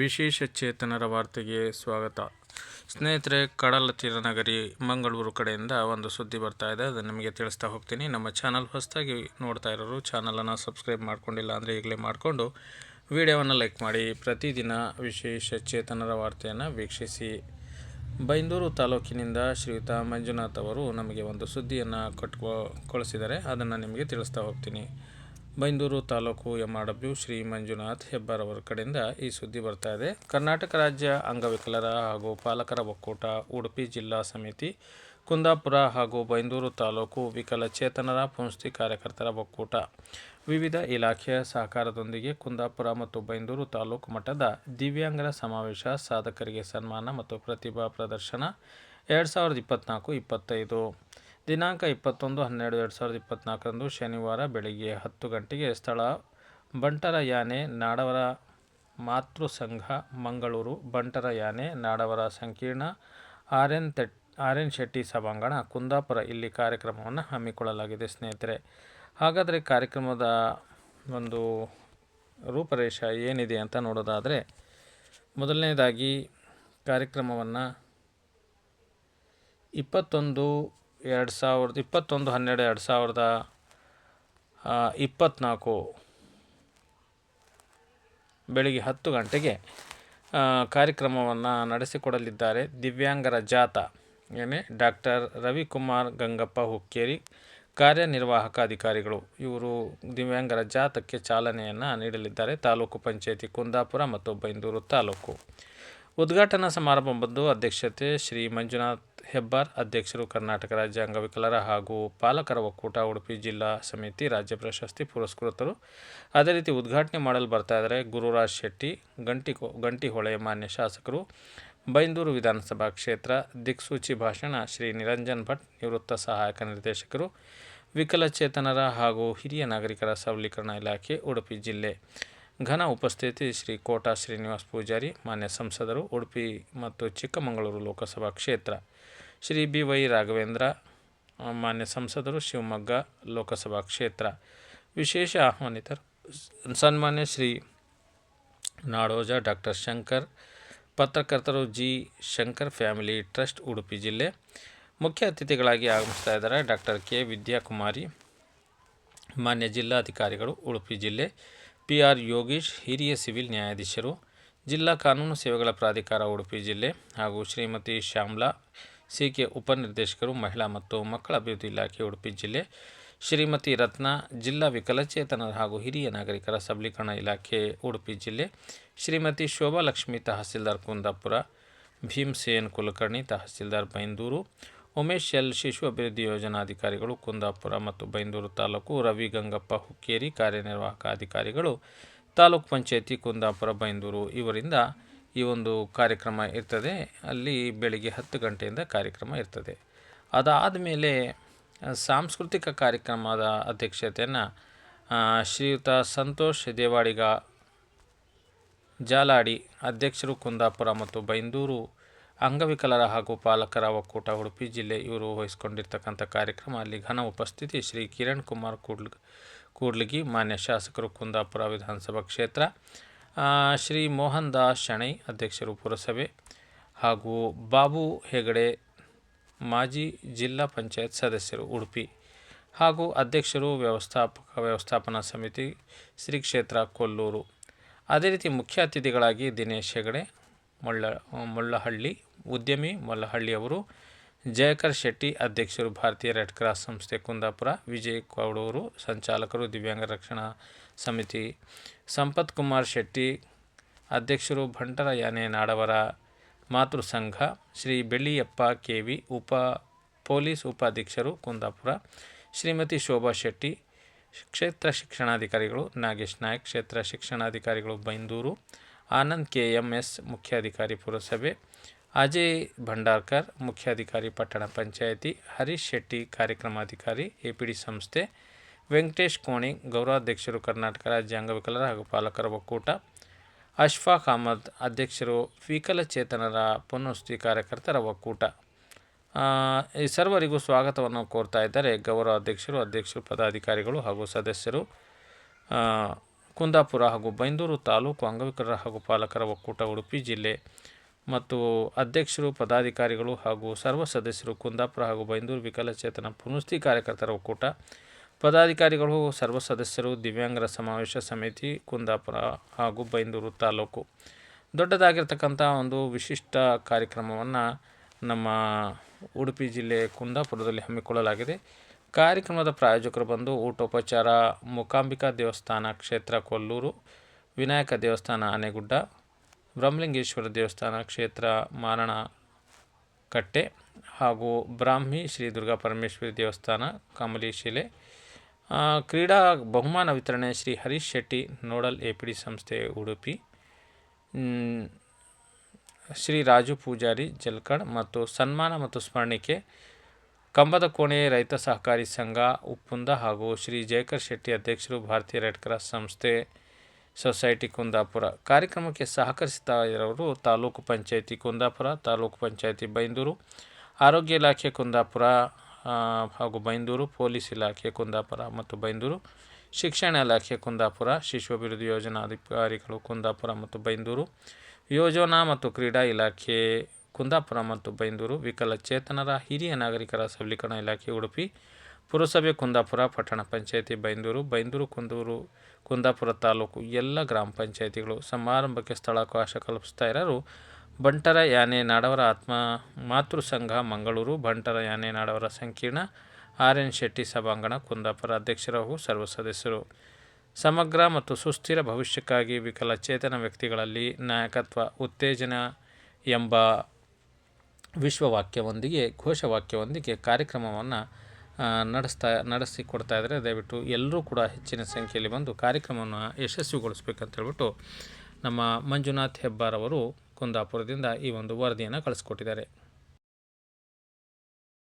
ವಿಶೇಷ ಚೇತನರ ವಾರ್ತೆಗೆ ಸ್ವಾಗತ. ಸ್ನೇಹಿತರೆ, ಕಡಲ ತೀರ ನಗರಿ ಮಂಗಳೂರು ಕಡೆಯಿಂದ ಒಂದು ಸುದ್ದಿ ಬರ್ತಾ ಇದೆ. ಅದನ್ನು ನಿಮಗೆ ತಿಳಿಸ್ತಾ ಹೋಗ್ತೀನಿ. ನಮ್ಮ ಚಾನಲ್ ಹೊಸದಾಗಿ ನೋಡ್ತಾ ಇರೋರು ಚಾನಲನ್ನು ಸಬ್ಸ್ಕ್ರೈಬ್ ಮಾಡ್ಕೊಂಡಿಲ್ಲ ಅಂದರೆ ಈಗಲೇ ಮಾಡಿಕೊಂಡು ವಿಡಿಯೋವನ್ನು ಲೈಕ್ ಮಾಡಿ. ಪ್ರತಿದಿನ ವಿಶೇಷ ಚೇತನರ ವಾರ್ತೆಯನ್ನು ವೀಕ್ಷಿಸಿ. ಬೈಂದೂರು ತಾಲೂಕಿನಿಂದ ಶ್ರೀಯುತ ಮಂಜುನಾಥ್ ಅವರು ನಮಗೆ ಒಂದು ಸುದ್ದಿಯನ್ನು ಕಟ್ಕೊ, ಕಳಿಸಿದ್ದಾರೆ. ಅದನ್ನು ನಿಮಗೆ ತಿಳಿಸ್ತಾ ಹೋಗ್ತೀನಿ. Byndoor taluk M R W Shri Manjunath Hebbar ಅವರ ಕಡೆಯಿಂದ ಈ ಸುದ್ದಿ ಬರ್ತಾ ಇದೆ. ಕರ್ನಾಟಕ ರಾಜ್ಯ ಅಂಗವಿಕಲರ ಹಾಗೂ ಪಾಲಕರ ಒಕ್ಕೂಟ, ಉಡುಪಿ ಜಿಲ್ಲಾ ಸಮಿತಿ, ಕುಂದಾಪುರ ಹಾಗೂ ಬೈಂದೂರು ತಾಲೂಕು ವಿಕಲಚೇತನರ ಪುಂಸ್ತಿ ಕಾರ್ಯಕರ್ತರ ಒಕ್ಕೂಟ. ವಿವಿಧ ಇಲಾಖೆಯ ಸಹಕಾರದೊಂದಿಗೆ ಕುಂದಾಪುರ ಮತ್ತು ಬೈಂದೂರು ತಾಲೂಕು ಮಟ್ಟದ ದಿವ್ಯಾಂಗರ ಸಮಾವೇಶ, ಸಾಧಕರಿಗೆ ಸನ್ಮಾನ ಮತ್ತು ಪ್ರತಿಭಾ ಪ್ರದರ್ಶನ ಎರಡು ಸಾವಿರದ ಇಪ್ಪತ್ತ್ನಾಲ್ಕು ಇಪ್ಪತ್ತೈದು. ದಿನಾಂಕ ಇಪ್ಪತ್ತೊಂದು, ಹನ್ನೆರಡು, ಎರಡು ಸಾವಿರದ ಇಪ್ಪತ್ತ್ನಾಲ್ಕರಂದು ಶನಿವಾರ ಬೆಳಗ್ಗೆ ಹತ್ತು ಗಂಟೆಗೆ ಸ್ಥಳ ಬಂಟರ ಯಾನೆ ನಾಡವರ ಮಾತೃ ಸಂಘ, ಮಂಗಳೂರು ಬಂಟರ ಯಾನೆ ನಾಡವರ ಸಂಕೀರ್ಣ ಆರ್ ಎನ್ ತೆಟ್ ಆರ್ ಎನ್ ಶೆಟ್ಟಿ ಸಭಾಂಗಣ, ಕುಂದಾಪುರ ಇಲ್ಲಿ ಕಾರ್ಯಕ್ರಮವನ್ನು ಹಮ್ಮಿಕೊಳ್ಳಲಾಗಿದೆ ಸ್ನೇಹಿತರೆ. ಹಾಗಾದರೆ ಕಾರ್ಯಕ್ರಮದ ಒಂದು ರೂಪರೇಷ ಏನಿದೆ ಅಂತ ನೋಡೋದಾದರೆ, ಮೊದಲನೇದಾಗಿ ಕಾರ್ಯಕ್ರಮವನ್ನು ಇಪ್ಪತ್ತೊಂದು ಎರಡು ಸಾವಿರದ ಇಪ್ಪತ್ತೊಂದು, ಹನ್ನೆರಡು, ಎರಡು ಸಾವಿರದ ಇಪ್ಪತ್ತ್ನಾಲ್ಕು ಬೆಳಿಗ್ಗೆ ಹತ್ತು ಗಂಟೆಗೆ ಕಾರ್ಯಕ್ರಮವನ್ನು ನಡೆಸಿಕೊಡಲಿದ್ದಾರೆ ದಿವ್ಯಾಂಗರ ಜಾತ ಏನೇ, ಡಾಕ್ಟರ್ ರವಿಕುಮಾರ್ ಗಂಗಪ್ಪ ಹುಕ್ಕೇರಿ, ಕಾರ್ಯನಿರ್ವಾಹಕ ಅಧಿಕಾರಿಗಳು. ಇವರು ದಿವ್ಯಾಂಗರ ಜಾತಕ್ಕೆ ಚಾಲನೆಯನ್ನು ನೀಡಲಿದ್ದಾರೆ. ತಾಲೂಕು ಪಂಚಾಯಿತಿ ಕುಂದಾಪುರ ಮತ್ತು ಬೈಂದೂರು ತಾಲೂಕು. ಉದ್ಘಾಟನಾ ಸಮಾರಂಭದ್ದು ಅಧ್ಯಕ್ಷತೆ ಶ್ರೀ ಮಂಜುನಾಥ್ ಹೆಬ್ಬಾರ್, ಅಧ್ಯಕ್ಷರು ಕರ್ನಾಟಕ ರಾಜ್ಯ ಅಂಗವಿಕಲರ ಹಾಗೂ ಪಾಲಕರ ಒಕ್ಕೂಟ, ಉಡುಪಿ ಜಿಲ್ಲಾ ಸಮಿತಿ ರಾಜ್ಯ ಪ್ರಶಸ್ತಿ ಪುರಸ್ಕೃತರು. ಅದೇ ರೀತಿ ಉದ್ಘಾಟನೆ ಮಾಡಲು ಬರ್ತಾ ಇದ್ದಾರೆ ಗುರುರಾಜ್ ಶೆಟ್ಟಿ ಗಂಟಿ ಗಂಟಿಹೊಳೆ ಮಾನ್ಯ ಶಾಸಕರು, ಬೈಂದೂರು ವಿಧಾನಸಭಾ ಕ್ಷೇತ್ರ ದಿಕ್ಸೂಚಿ ಭಾಷಣ ಶ್ರೀ ನಿರಂಜನ್ ಭಟ್, ನಿವೃತ್ತ ಸಹಾಯಕ ನಿರ್ದೇಶಕರು, ವಿಕಲಚೇತನರ ಹಾಗೂ ಹಿರಿಯ ನಾಗರಿಕರ ಸಬಲೀಕರಣ ಇಲಾಖೆ, ಉಡುಪಿ ಜಿಲ್ಲೆ. ಘನ ಉಪಸ್ಥಿತಿ ಶ್ರೀ ಕೋಟಾ ಶ್ರೀನಿವಾಸ್ ಪೂಜಾರಿ, ಮಾನ್ಯ ಸಂಸದರು, ಉಡುಪಿ ಮತ್ತು ಚಿಕ್ಕಮಗಳೂರು ಲೋಕಸಭಾ ಕ್ಷೇತ್ರ. ಶ್ರೀ ಬಿ ವೈ ರಾಘವೇಂದ್ರ, ಮಾನ್ಯ ಸಂಸದರು, ಶಿವಮೊಗ್ಗ ಲೋಕಸಭಾ ಕ್ಷೇತ್ರ. ವಿಶೇಷ ಆಹ್ವಾನಿತರು. ಸನ್ಮಾನ್ಯ ಶ್ರೀ ನಾಡೋಜ ಡಾಕ್ಟರ್ ಶಂಕರ್, ಪತ್ರಕರ್ತರು G. Shankar, family trust, Udupi ಜಿಲ್ಲೆ. ಮುಖ್ಯ ಅತಿಥಿಗಳಾಗಿ ಆಗಮಿಸ್ತಾ ಇದ್ದಾರೆ ಡಾಕ್ಟರ್ ಕೆ. ವಿದ್ಯಾಕುಮಾರಿ, ಮಾನ್ಯ ಜಿಲ್ಲಾಧಿಕಾರಿಗಳು, ಉಡುಪಿ ಜಿಲ್ಲೆ. ಪಿ ಆರ್ ಯೋಗೀಶ್, ಹಿರಿಯ ಸಿವಿಲ್ ನ್ಯಾಯಾಧೀಶರು, ಜಿಲ್ಲಾ ಕಾನೂನು ಸೇವೆಗಳ ಪ್ರಾಧಿಕಾರ ಉಡುಪಿ ಜಿಲ್ಲೆ ಹಾಗೂ ಶ್ರೀಮತಿ ಶ್ಯಾಮ್ಲಾ ಸಿ ಕೆ ಉಪನಿರ್ದೇಶಕರು, ಮಹಿಳಾ ಮತ್ತು ಮಕ್ಕಳ ಅಭಿವೃದ್ಧಿ ಇಲಾಖೆ ಉಡುಪಿ ಜಿಲ್ಲೆ, ಶ್ರೀಮತಿ ರತ್ನ, ಜಿಲ್ಲಾ ವಿಕಲಚೇತನರ ಹಾಗೂ ಹಿರಿಯ ನಾಗರಿಕರ ಸಬಲೀಕರಣ ಇಲಾಖೆ ಉಡುಪಿ ಜಿಲ್ಲೆ, ಶ್ರೀಮತಿ ಶೋಭಾ ಲಕ್ಷ್ಮಿ ತಹಸೀಲ್ದಾರ್ ಕುಂದಾಪುರ, ಭೀಮಸೇನ್ ಕುಲಕರ್ಣಿ ತಹಸೀಲ್ದಾರ್ ಬೈಂದೂರು ಉಮೇಶ್ ಎಲ್ ಶಿಶು ಅಭಿವೃದ್ಧಿ ಯೋಜನಾಧಿಕಾರಿಗಳು ಕುಂದಾಪುರ ಮತ್ತು ಬೈಂದೂರು ತಾಲೂಕು ರವಿ ಗಂಗಪ್ಪ ಹುಕ್ಕೇರಿ ಕಾರ್ಯನಿರ್ವಾಹಕ ಅಧಿಕಾರಿಗಳು ತಾಲೂಕು ಪಂಚಾಯತಿ ಕುಂದಾಪುರ ಬೈಂದೂರು ಇವರಿಂದ ಈ ಒಂದು ಕಾರ್ಯಕ್ರಮ ಇರ್ತದೆ. ಅಲ್ಲಿ ಬೆಳಿಗ್ಗೆ ಹತ್ತು ಗಂಟೆಯಿಂದ ಕಾರ್ಯಕ್ರಮ ಇರ್ತದೆ. ಅದಾದ ಮೇಲೆ ಸಾಂಸ್ಕೃತಿಕ ಕಾರ್ಯಕ್ರಮದ ಅಧ್ಯಕ್ಷತೆಯನ್ನು ಶ್ರೀಯುತ ಸಂತೋಷ್ ದೇವಾಡಿಗ ಜಾಲಾಡಿ ಅಧ್ಯಕ್ಷರು ಕುಂದಾಪುರ ಮತ್ತು ಬೈಂದೂರು ಅಂಗವಿಕಲರ ಹಾಗೂ ಪಾಲಕರ ಒಕ್ಕೂಟ ಉಡುಪಿ ಜಿಲ್ಲೆ ಇವರು ವಹಿಸಿಕೊಂಡಿರ್ತಕ್ಕಂಥ ಕಾರ್ಯಕ್ರಮ. ಅಲ್ಲಿ ಘನ ಉಪಸ್ಥಿತಿ ಶ್ರೀ ಕಿರಣ್ ಕುಮಾರ್ ಕೂಡ್ಲ್, ಕೂಡ್ಲಿಗಿ, ಮಾನ್ಯ ಶಾಸಕರು ಕುಂದಾಪುರ ವಿಧಾನಸಭಾ ಕ್ಷೇತ್ರ ಶ್ರೀ ಮೋಹನ್ ದಾಸ್ ಶಣೈ ಅಧ್ಯಕ್ಷರು ಪುರಸಭೆ ಹಾಗೂ ಬಾಬು ಹೆಗಡೆ ಮಾಜಿ ಜಿಲ್ಲಾ ಪಂಚಾಯತ್ ಸದಸ್ಯರು ಉಡುಪಿ ಹಾಗೂ ಅಧ್ಯಕ್ಷರು ವ್ಯವಸ್ಥಾಪಕ, ವ್ಯವಸ್ಥಾಪನಾ ಸಮಿತಿ ಶ್ರೀ ಕ್ಷೇತ್ರ ಕೊಲ್ಲೂರು. ಅದೇ ರೀತಿ ಮುಖ್ಯ ಅತಿಥಿಗಳಾಗಿ ದಿನೇಶ್ ಹೆಗಡೆ ಮೊಳ್ಳ, ಮೊಳ್ಳಹಳ್ಳಿ, ಉದ್ಯಮಿ ಮೊಲ್ಲಹಳ್ಳಿ ಅವರು ಜಯಕರ್ ಶೆಟ್ಟಿ ಅಧ್ಯಕ್ಷರು ಭಾರತೀಯ ರೆಡ್ ಕ್ರಾಸ್ ಸಂಸ್ಥೆ ಕುಂದಾಪುರ, ವಿಜಯ್ ಕೌಡೂರು ಸಂಚಾಲಕರು ದಿವ್ಯಾಂಗ ರಕ್ಷಣಾ ಸಮಿತಿ, ಸಂಪತ್ ಕುಮಾರ್ ಶೆಟ್ಟಿ ಅಧ್ಯಕ್ಷರು ಭಂಟರ ಯಾನೆ ನಾಡವರ ಮಾತೃ ಸಂಘ, ಶ್ರೀ ಬೆಳ್ಳಿಯಪ್ಪ ಕೆ ವಿ ಉಪ, ಪೊಲೀಸ್ ಉಪಾಧ್ಯಕ್ಷರು ಕುಂದಾಪುರ, ಶ್ರೀಮತಿ ಶೋಭಾ ಶೆಟ್ಟಿ, ಕ್ಷೇತ್ರ ಶಿಕ್ಷಣಾಧಿಕಾರಿಗಳು ನಾಗೇಶ್ ನಾಯಕ್, ಕ್ಷೇತ್ರ ಶಿಕ್ಷಣಾಧಿಕಾರಿಗಳು Byndoor Anand K M S ಮುಖ್ಯಾಧಿಕಾರಿ ಪುರಸಭೆ, ಅಜಯ್ ಭಂಡಾರ್ಕರ್ ಮುಖ್ಯಾಧಿಕಾರಿ ಪಟ್ಟಣ ಪಂಚಾಯಿತಿ, ಹರೀಶ್ ಶೆಟ್ಟಿ ಕಾರ್ಯಕ್ರಮಾಧಿಕಾರಿ ಎ ಪಿ ಡಿ ಸಂಸ್ಥೆ, ವೆಂಕಟೇಶ್ ಕೋಣಿ ಗೌರವಾಧ್ಯಕ್ಷರು ಕರ್ನಾಟಕ ರಾಜ್ಯ ಅಂಗವಿಕಲರ ಹಾಗೂ ಪಾಲಕರ ಒಕ್ಕೂಟ, ಅಶ್ಫಾಕ್ ಅಹಮದ್ ಅಧ್ಯಕ್ಷರು ವಿಕಲಚೇತನರ ಪುನಸ್ತಿ ಕಾರ್ಯಕರ್ತರ ಒಕ್ಕೂಟ. ಈ ಸರ್ವರಿಗೂ ಸ್ವಾಗತವನ್ನು ಕೋರ್ತಾ ಇದ್ದಾರೆ ಗೌರವ ಅಧ್ಯಕ್ಷರು ಅಧ್ಯಕ್ಷರು ಪದಾಧಿಕಾರಿಗಳು ಹಾಗೂ ಸದಸ್ಯರು. ಕುಂದಾಪುರ ಹಾಗೂ ಬೈಂದೂರು ತಾಲೂಕು ಅಂಗವಿಕಲರ ಹಾಗೂ ಪಾಲಕರ ಒಕ್ಕೂಟ, ಉಡುಪಿ ಜಿಲ್ಲೆ ಮತ್ತು ಅಧ್ಯಕ್ಷರು, ಪದಾಧಿಕಾರಿಗಳು ಹಾಗೂ ಸರ್ವ ಸದಸ್ಯರು ಕುಂದಾಪುರ ಹಾಗೂ ಬೈಂದೂರು ವಿಕಲಚೇತನ ಪುನಸ್ತಿ ಕಾರ್ಯಕರ್ತರ ಒಕ್ಕೂಟ, ಪದಾಧಿಕಾರಿಗಳು, ಸರ್ವ ಸದಸ್ಯರು, ದಿವ್ಯಾಂಗರ ಸಮಾವೇಶ ಸಮಿತಿ, ಕುಂದಾಪುರ ಹಾಗೂ ಬೈಂದೂರು ತಾಲೂಕು. ದೊಡ್ಡದಾಗಿರ್ತಕ್ಕಂಥ ಒಂದು ವಿಶಿಷ್ಟ ಕಾರ್ಯಕ್ರಮವನ್ನು ನಮ್ಮ ಉಡುಪಿ ಜಿಲ್ಲೆ ಕುಂದಾಪುರದಲ್ಲಿ ಹಮ್ಮಿಕೊಳ್ಳಲಾಗಿದೆ. ಕಾರ್ಯಕ್ರಮದ ಪ್ರಾಯೋಜಕರು ಬಂದು ಊಟೋಪಚಾರ, ಮೂಕಾಂಬಿಕಾ ದೇವಸ್ಥಾನ ಕ್ಷೇತ್ರ ಕೊಲ್ಲೂರು, ವಿನಾಯಕ ದೇವಸ್ಥಾನ ಆನೆಗುಡ್ಡ, ಬ್ರಹ್ಮಲಿಂಗೇಶ್ವರ ದೇವಸ್ಥಾನ ಕ್ಷೇತ್ರ ಮಾರಣ ಕಟ್ಟೆ ಹಾಗೂ ಬ್ರಾಹ್ಮಿ ಶ್ರೀ ದುರ್ಗಾ ಪರಮೇಶ್ವರಿ ದೇವಸ್ಥಾನ ಕಮಲಿ ಶಿಲೆ ಕ್ರೀಡಾ ಬಹುಮಾನ ವಿತರಣೆ Shri Harish Shetty nodal A P D ಸಂಸ್ಥೆ ಉಡುಪಿ. ಶ್ರೀ ರಾಜು ಪೂಜಾರಿ ಜಲ್ಕಡ್ ಮತ್ತು ಸನ್ಮಾನ ಮತ್ತು ಸ್ಮರಣಿಕೆ ಕಂಬದ ಕೋಣೆ ರೈತ ಸಹಕಾರಿ ಸಂಘ ಉಪ್ಪುಂದ ಹಾಗೂ ಶ್ರೀ ಜಯಕರ್ ಶೆಟ್ಟಿ ಅಧ್ಯಕ್ಷರು ಭಾರತೀಯ ರೆಡ್ ಕ್ರಾಸ್ ಸಂಸ್ಥೆ ಸೊಸೈಟಿ ಕುಂದಾಪುರ. ಕಾರ್ಯಕ್ರಮಕ್ಕೆ ಸಹಕರಿಸ್ತಾ ಇರೋರು ತಾಲೂಕು ಪಂಚಾಯಿತಿ ಕುಂದಾಪುರ, ತಾಲೂಕು ಪಂಚಾಯಿತಿ ಬೈಂದೂರು, ಆರೋಗ್ಯ ಇಲಾಖೆ ಕುಂದಾಪುರ ಹಾಗೂ ಬೈಂದೂರು, ಪೊಲೀಸ್ ಇಲಾಖೆ ಕುಂದಾಪುರ ಮತ್ತು ಬೈಂದೂರು, ಶಿಕ್ಷಣ ಇಲಾಖೆ ಕುಂದಾಪುರ ಶಿಶು ಅಭಿವೃದ್ಧಿ ಯೋಜನಾ ಅಧಿಕಾರಿಗಳು ಕುಂದಾಪುರ ಮತ್ತು ಬೈಂದೂರು, ಯೋಜನಾ ಮತ್ತು ಕ್ರೀಡಾ ಇಲಾಖೆ ಕುಂದಾಪುರ ಮತ್ತು ಬೈಂದೂರು ವಿಕಲಚೇತನರ ಹಿರಿಯ ನಾಗರಿಕರ ಸಬಲೀಕರಣ ಇಲಾಖೆ ಉಡುಪಿ, ಪುರಸಭೆ ಕುಂದಾಪುರ, ಪಟ್ಟಣ ಪಂಚಾಯಿತಿ ಬೈಂದೂರು ಬೈಂದೂರು ಕುಂದೂರು, ಕುಂದಾಪುರ ತಾಲೂಕು ಎಲ್ಲ ಗ್ರಾಮ ಪಂಚಾಯಿತಿಗಳು ಸಮಾರಂಭಕ್ಕೆ ಸ್ಥಳಾವಕಾಶ ಕಲ್ಪಿಸ್ತಾ ಇರೋರು ಬಂಟರ ಯಾನೆ ನಾಡವರ ಆತ್ಮ ಮಾತೃ ಸಂಘ ಮಂಗಳೂರು, ಬಂಟರ ಯಾನೆ ನಾಡವರ ಸಂಕೀರ್ಣ ಆರ್ ಎನ್ ಶೆಟ್ಟಿ ಸಭಾಂಗಣ ಕುಂದಾಪುರ ಅಧ್ಯಕ್ಷರ ಹಾಗೂ ಸರ್ವ ಸದಸ್ಯರು. ಸಮಗ್ರ ಮತ್ತು ಸುಸ್ಥಿರ ಭವಿಷ್ಯಕ್ಕಾಗಿ ವಿಕಲಚೇತನ ವ್ಯಕ್ತಿಗಳಲ್ಲಿ ನಾಯಕತ್ವ, ಉತ್ತೇಜನ ಎಂಬ ವಿಶ್ವವಾಕ್ಯವೊಂದಿಗೆ, ಘೋಷವಾಕ್ಯವೊಂದಿಗೆ ಕಾರ್ಯಕ್ರಮವನ್ನು ನಡೆಸ್ತಾ ನಡೆಸಿಕೊಡ್ತಾ ಇದ್ದಾರೆ ದಯವಿಟ್ಟು ಎಲ್ಲರೂ ಕೂಡ ಹೆಚ್ಚಿನ ಸಂಖ್ಯೆಯಲ್ಲಿ ಬಂದು ಕಾರ್ಯಕ್ರಮವನ್ನು ಯಶಸ್ವಿಗೊಳಿಸ್ಬೇಕಂತ ಹೇಳ್ಬಿಟ್ಟು ನಮ್ಮ ಮಂಜುನಾಥ್ ಹೆಬ್ಬಾರ್ ಅವರು ಕುಂದಾಪುರದಿಂದ ಈ ಒಂದು ವರದಿಯನ್ನು ಕಳಿಸ್ಕೊಟ್ಟಿದ್ದಾರೆ.